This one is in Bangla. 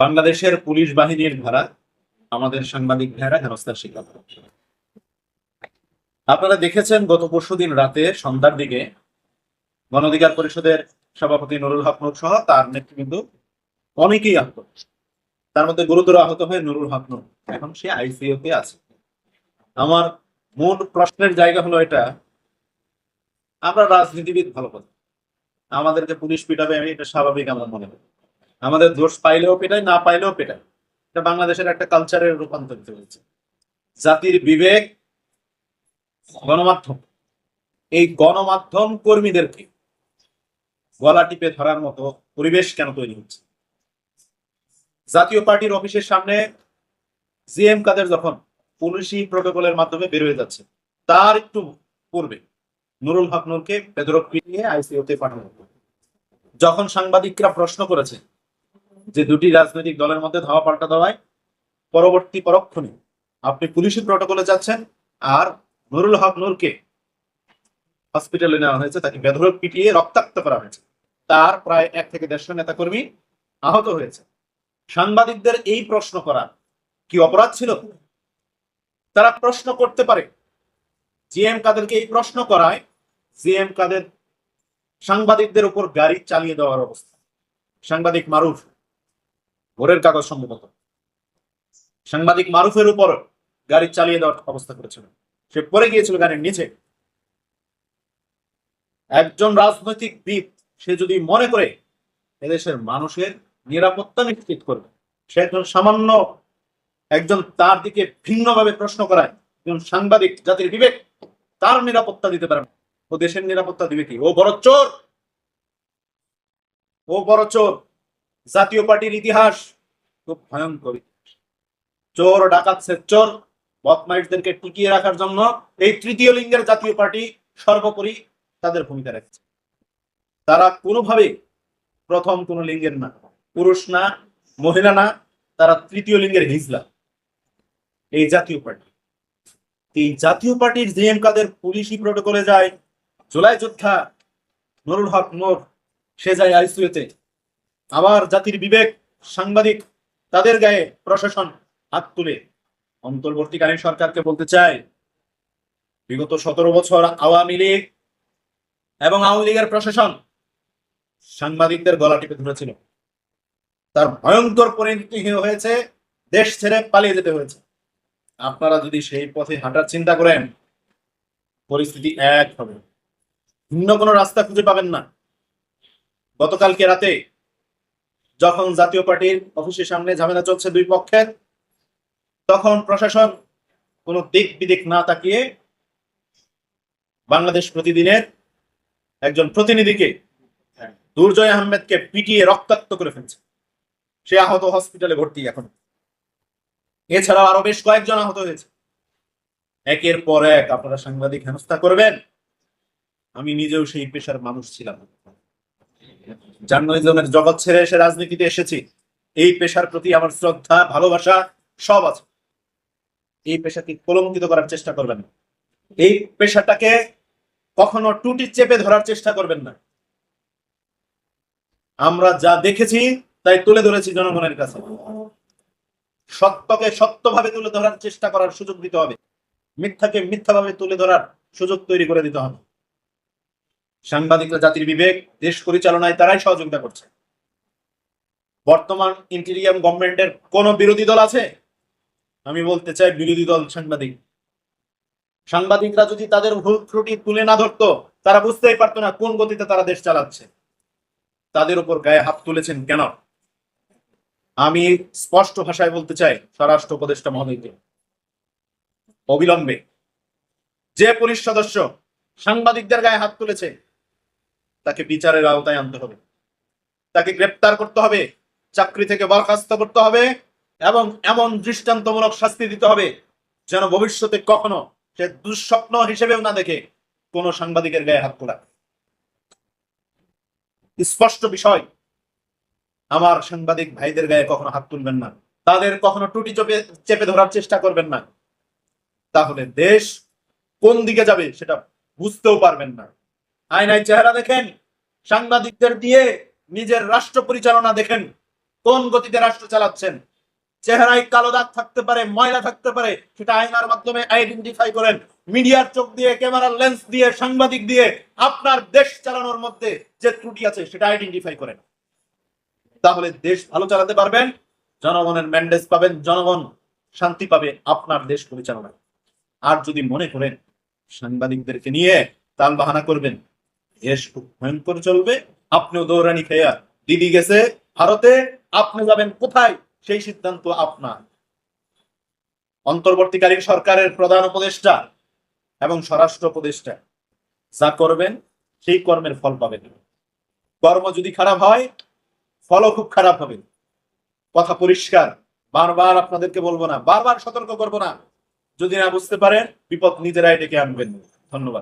বাংলাদেশের পুলিশ বাহিনীর ধারা, আমাদের সাংবাদিক ভাইয়েরা হেনস্থার শিকার। আপনারা দেখেছেন গত পরশুদিন রাতে সন্ধ্যার দিকে গণ অধিকার পরিষদের সভাপতি নুরুল হক নূর সহ তার নেতৃবৃন্দ অনেকেই আহত। তার মধ্যে গুরুতর আহত হয়ে নুরুল হক নূর। এখন সে আইসিইউ তে আছে। আমার মূল প্রশ্নের জায়গা হলো এটা, আমরা রাজনীতিবিদ ভালো কথা। আমাদেরকে পুলিশ পিটাবে, এটা স্বাভাবিক আমার মনে হয়। আমাদের দোষ পাইলেও পেটায়, না পাইলেও পেটায়। এটা বাংলাদেশের একটা কালচারের রূপান্তরিত হয়েছে জাতির বিবেক গণমাধ্যম। এই গণমাধ্যম কর্মীদেরকে গলা টিপে ধরার মতো পরিবেশ কেন তৈরি হচ্ছে? জাতীয় পার্টির অফিসের সামনে জিএম কাদের যখন পুলিশি প্রোটোকলের মাধ্যমে বের হয়ে যাচ্ছে, তার একটু পূর্বে নুরুল হক নূরকে বেদরক পিটিয়ে আইসিওতে পাঠানো যখন সাংবাদিকরা প্রশ্ন করেছে যে দুটি রাজনৈতিক দলের মধ্যে ধাওয়া পাল্টা দেওয়ায় পরবর্তী পরক্ষণে আপনি পুলিশি প্রোটোকলে যাচ্ছেন আর নুরুল হক নূরকে হসপিটালে নেওয়া হয়েছে, তাকে বেধরক পিটিয়ে রক্তাক্ত করা হয়েছে। তার প্রায় এক থেকে দেড়শো নেতাকর্মী আহত হয়েছে। সাংবাদিকদের এই প্রশ্ন করা কি অপরাধ ছিল? তারা প্রশ্ন করতে পারে। জিএম কাদেরকে এই প্রশ্ন করায়, জিএম কাদের সাংবাদিকদের উপর গাড়ি চালিয়ে দেওয়ার অবস্থা। সাংবাদিক মারুফ ভোরের কাগজ সম্ভবত সাংবাদিক মারুফের উপর গাড়ি চালিয়ে দেওয়ার অবস্থা করেছিল। সে পড়ে গিয়েছিল গাড়ির নিচে। একজন রাজনৈতিক বিদ সে যদি মনে করে এদেশের মানুষের নিরাপত্তা নিশ্চিত করবে, সে একজন সামান্য একজন তার দিকে ভিন্নভাবে প্রশ্ন করায়, একজন সাংবাদিক জাতির বিবেক, তার নিরাপত্তা দিতে পারে ও দেশের নিরাপত্তা দিবে কি? ও বড় চোর! ও বড় চোর! জাতীয় পার্টির ইতিহাস, খুব ভয়ঙ্কর। চোর ডাকাচ্ছে চোর, বদমাইশদেরকে টিকিয়ে রাখার জন্য এই তৃতীয় লিঙ্গের জাতীয় পার্টি সর্বোপরি তাদের ভূমিকা রাখছে। তারা কোনোভাবে প্রথম কোন লিঙ্গের না, পুরুষ না, মহিলা না, তারা তৃতীয় লিঙ্গের হিজলা। এই জাতীয় পার্টি। এই জাতীয় পার্টির জিএম কাদের পুলিশি প্রোটোকলে যায়, জুলাই যোদ্ধা নুরুল হক নোর, সে যায় আইসিউতে আবার জাতির বিবেক, সাংবাদিক, তাদের গায়ে প্রশাসন হাত তুলে। অন্তর্বর্তীকালীন সরকারকে বলতে চাই, বিগত সতেরো বছর আওয়ামী লীগ এবং আওয়ামী লীগের প্রশাসন সাংবাদিকদের গলা টিপে ধরেছিল। তার ভয়ঙ্কর পরিণতি হয়েছে, দেশ ছেড়ে পালিয়ে যেতে হয়েছে। আপনারা যদি সেই পথে হাঁটার চিন্তা করেন, পরিস্থিতি এক হবে। ভিন্ন কোনো রাস্তা খুঁজে পাবেন না। গতকালকে রাতে যখন জাতীয় পার্টির অফিসের সামনে ঝামেলা চলছে দুই পক্ষের, তখন প্রশাসন কোনো দিক বিদিক না তাকিয়ে বাংলাদেশ প্রতিদিনের একজন প্রতিনিধিকে, দুর্জয় আহমেদকে পিটিয়ে রক্তাক্ত করে ফেলছে। সে আহত হসপিটালে ভর্তি এখন। এছাড়াও আরও বেশ কয়েকজন আহত হয়েছে। একের পর এক আপনারা সাংবাদিক হেনস্থা করবেন। আমি নিজেও সেই পেশার মানুষ ছিলাম। জার্নালিজমের জগৎ ছেড়ে এসে রাজনীতিতে এসেছি, এই পেশার প্রতি আমার শ্রদ্ধা, ভালোবাসা সব আছে। এই পেশাকে কলঙ্কিত করার চেষ্টা করবেন না। এই পেশাটাকে কখনো টুটি চেপে ধরার চেষ্টা করবেন না। আমরা যা দেখেছি, তাই তুলে ধরেছি জনগণের কাছে। সত্যকে সত্যভাবে তুলে ধরার চেষ্টা করার সুযোগ দিতে হবে। মিথ্যাকে মিথ্যাভাবে তুলে ধরার সুযোগ তৈরি করে দিতে হবে। সাংবাদিকরা জাতির বিবেক, দেশ পরিচালনায় তারাই সহযোগিতা করছে। বর্তমান ইন্টেরিয়াম গভর্নমেন্টের কোন বিরোধী দল আছে? আমি বলতে চাই বিরোধী দল, সাংবাদিক। সাংবাদিকরা যদি তাদের ভুল ত্রুটি তুলে না ধরতো, তারা বুঝতেই পারতো না কোন গতিতে তারা দেশ চালাচ্ছে। তাদের উপর গায়ে হাত তুলেছেন কেন? আমি স্পষ্ট ভাষায় বলতে চাই স্বরাষ্ট্র উপদেষ্টা মহোদয়কে। অবিলম্বে। যে পুলিশ সদস্য সাংবাদিকদের গায়ে হাত তুলেছে তাকে বিচারের আওতায় আনতে হবে। তাকে গ্রেপ্তার করতে হবে, চাকরি থেকে বরখাস্ত করতে হবে এবং এমন দৃষ্টান্তমূলক শাস্তি দিতে হবে যেন ভবিষ্যতে কখনো সে দুঃস্বপ্ন হিসেবেও না দেখে কোন সাংবাদিকের গায়ে হাত তোলা স্পষ্ট বিষয়, আমার সাংবাদিক ভাইদের গায়ে কখনো হাত তুলবেন না। তাদের কখনো টুটি চেপে চেপে ধরার চেষ্টা করবেন না। তাহলে দেশ কোন দিকে যাবে সেটা বুঝতেও পারবেন না। আয়নায় চেহারা দেখেন, সাংবাদিকদের দিয়ে নিজের রাষ্ট্র পরিচালনা দেখেন, কোন গতিতে রাষ্ট্র চালাচ্ছেন। চেহারায় কালো দাগ থাকতে পারে, ময়লা থাকতে পারে, সেটা আয়নার মাধ্যমে আইডেন্টিফাই করেন। মিডিয়ার চোখ দিয়ে ক্যামেরার লেন্স দিয়ে, সাংবাদিক দিয়ে, আপনার দেশ চালানোর মধ্যে যে ত্রুটি আছে, সেটা আইডেন্টিফাই করেন। তাহলে দেশ ভালো চালাতে পারবেন, জনগণের ম্যান্ডেজ পাবেন, জনগণ শান্তি পাবে আপনার দেশ পরিচালনায়। আর যদি মনে করেন সাংবাদিকদেরকে নিয়ে তাল বাহানা করবেন দেশ ভয়ঙ্কর চলবে। আপনিও দৌড়ানি খেয়া দিদি গেছে ভারতে। আপনি যাবেন কোথায়? সেই সিদ্ধান্ত আপনার। অন্তর্বর্তীকালীন সরকারের প্রধান উপদেষ্টা এবং স্বরাষ্ট্র উপদেষ্টা যা করবেন, সেই কর্মের ফল পাবেন। কর্ম যদি খারাপ হয়, ফলও খুব খারাপ হবে। কথা পরিষ্কার। বারবার আপনাদেরকে বলব না, বারবার সতর্ক করব না। যদি না বুঝতে পারেন, বিপদ নিজেরাই ডেকে আনবেন। ধন্যবাদ।